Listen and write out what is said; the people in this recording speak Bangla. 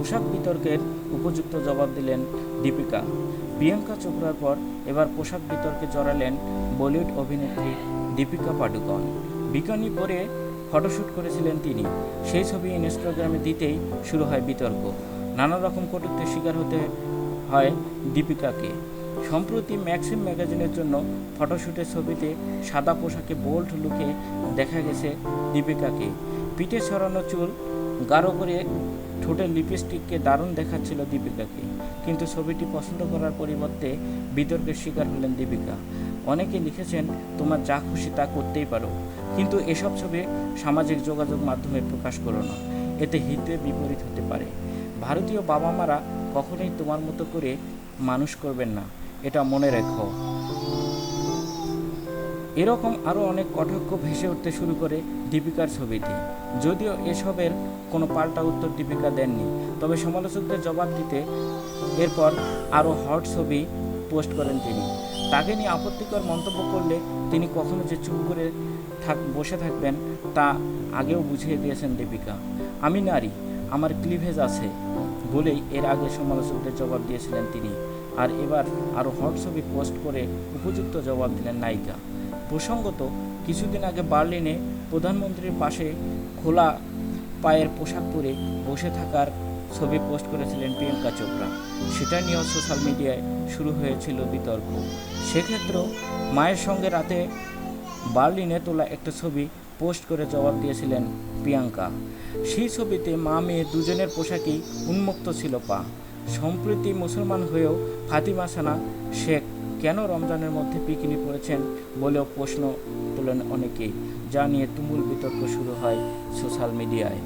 পোশাক বিতর্কের উপযুক্ত জবাব দিলেন দীপিকা। প্রিয়াঙ্কা চোপড়ার পর এবার পোশাক বিতর্কে জড়ালেন বলিউড অভিনেত্রী দীপিকা পাডুকন। বিকানি পরে ফটোশ্যুট করেছিলেন তিনি। সেই ছবি ইনস্টাগ্রামে দিতেই শুরু হয় বিতর্ক। নানা রকম কটূক্তির শিকার হতে হয় দীপিকাকে। সম্প্রতি ম্যাক্সিম ম্যাগাজিনের জন্য ফটোশ্যুটের ছবিতে সাদা পোশাকে বোল্ড লুকে দেখা গেছে দীপিকাকে। পিঠে ছড়ানো চুল গাঢ় করে ঠোঁটের লিপস্টিককে দারুণ দেখাচ্ছিল দীপিকাকে। কিন্তু ছবিটি পছন্দ করার পরিবর্তে বিতর্কের শিকার হলেন দীপিকা। অনেকে লিখেছেন, তোমার যা খুশি তা করতেই পারো। কিন্তু এসব ছবি সামাজিক যোগাযোগ মাধ্যমে প্রকাশ করো না। এতে হিতে বিপরীত হতে পারে। ভারতীয় বাবা মারা কখনোই তোমার মতো করে মানুষ করবেন না। এটা মনে রেখো। এরকম আরও অনেক কটাক্ষ ভেসে উঠতে শুরু করে দীপিকার ছবিটি। যদিও এসবের কোনো পাল্টা উত্তর দীপিকা দেননি, তবে সমালোচকদের জবাব দিতে এরপর আরও হট ছবি পোস্ট করেন তিনি। তাকে নিয়ে আপত্তিকর মন্তব্য করলে তিনি কখনো যে চুপ করে থাক, বসে থাকবেন তা আগেও বুঝিয়ে দিয়েছেন দীপিকা। আমি নারী, আমার ক্লিভেজ আছে বলেই এর আগে সমালোচকদের জবাব দিয়েছিলেন তিনি। আর এবার আরও হট ছবি পোস্ট করে উপযুক্ত জবাব দিলেন নায়িকা। প্রসঙ্গত, কিছুদিন আগে বার্লিনে প্রধানমন্ত্রীর পাশে খোলা পায়ের পোশাক পরে বসে থাকার ছবি পোস্ট করেছিলেন প্রিয়াঙ্কা চোপড়া। সেটা নিয়েও সোশ্যাল মিডিয়ায় শুরু হয়েছিল বিতর্ক। সেক্ষেত্রেও মায়ের সঙ্গে রাতে বার্লিনে তোলা একটা ছবি পোস্ট করে জবাব দিয়েছিলেন প্রিয়াঙ্কা। সেই ছবিতে মা মেয়ে দুজনের পোশাকই উন্মুক্ত ছিল পা। সম্প্রতি মুসলমান হয়েও ফাতিমা সানা শেখ কেন রমজানের মধ্যে পিকনি পড়েছেন বলেও প্রশ্ন তোলেন অনেকেই, যা নিয়ে তুমুল বিতর্ক শুরু হয় সোশ্যাল মিডিয়ায়।